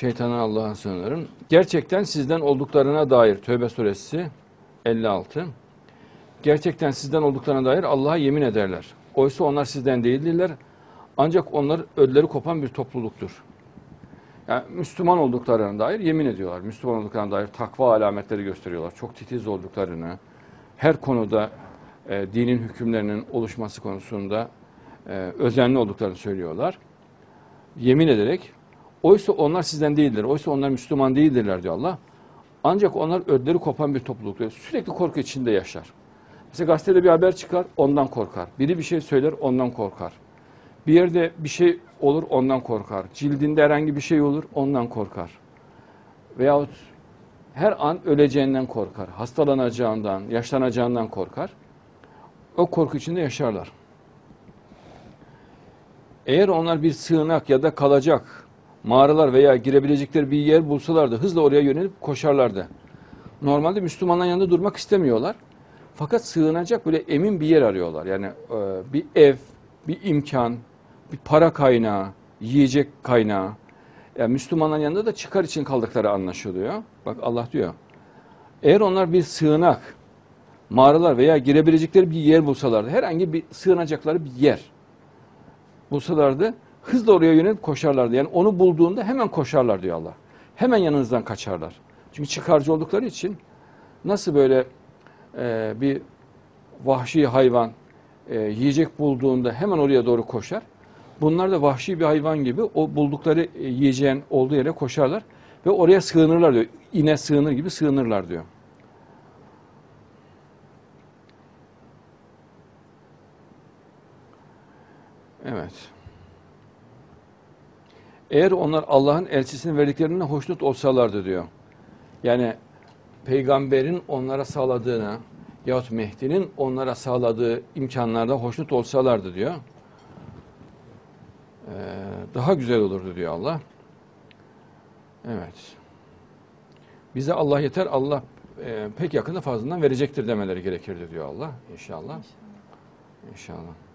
Şeytana Allah'a sığınırım. Gerçekten sizden olduklarına dair Tövbe suresi 56. Gerçekten sizden olduklarına dair Allah'a yemin ederler. Oysa onlar sizden değildirler. Ancak onlar ödleri kopan bir topluluktur. Yani Müslüman olduklarına dair yemin ediyorlar. Müslüman olduklarına dair takva alametleri gösteriyorlar. Çok titiz olduklarını, her konuda e, dinin hükümlerinin oluşması konusunda e, özenli olduklarını söylüyorlar. Yemin ederek, oysa onlar sizden değildir, oysa onlar Müslüman değildirler diyor Allah. Ancak onlar ödleri kopan bir topluluk diyor. Sürekli korku içinde yaşar. Mesela gazetede bir haber çıkar, ondan korkar. Biri bir şey söyler, ondan korkar. Bir yerde bir şey olur, ondan korkar. Cildinde herhangi bir şey olur, ondan korkar. Veyahut her an öleceğinden korkar. Hastalanacağından, yaşlanacağından korkar. O korku içinde yaşarlar. Eğer onlar bir sığınak ya da kalacak mağaralar veya girebilecekleri bir yer bulsalardı hızla oraya yönelip koşarlardı. Normalde Müslümanların yanında durmak istemiyorlar. Fakat sığınacak böyle emin bir yer arıyorlar. Yani e, bir ev, bir imkan, bir para kaynağı, yiyecek kaynağı. Yani Müslümanların yanında da çıkar için kaldıkları anlaşılıyor. Bak Allah diyor. Eğer onlar bir sığınak, mağaralar veya girebilecekleri bir yer bulsalardı, herhangi bir sığınacakları bir yer bulsalardı, hızla oraya yönelip koşarlardı. Yani onu bulduğunda hemen koşarlar diyor Allah. Hemen yanınızdan kaçarlar. Çünkü çıkarcı oldukları için nasıl böyle e, bir vahşi hayvan e, yiyecek bulduğunda hemen oraya doğru koşar. Bunlar da vahşi bir hayvan gibi o buldukları e, yiyeceğin olduğu yere koşarlar ve oraya sığınırlar diyor. İne sığınır gibi sığınırlar diyor. Evet. Eğer onlar Allah'ın elçisinin verdiklerine hoşnut olsalardı diyor. Yani peygamberin onlara sağladığına yahut Mehdi'nin onlara sağladığı imkanlarda hoşnut olsalardı diyor. Ee, daha güzel olurdu diyor Allah. Evet. Bize Allah yeter, Allah e, pek yakında fazlasından verecektir demeleri gerekirdi diyor Allah. İnşallah. İnşallah.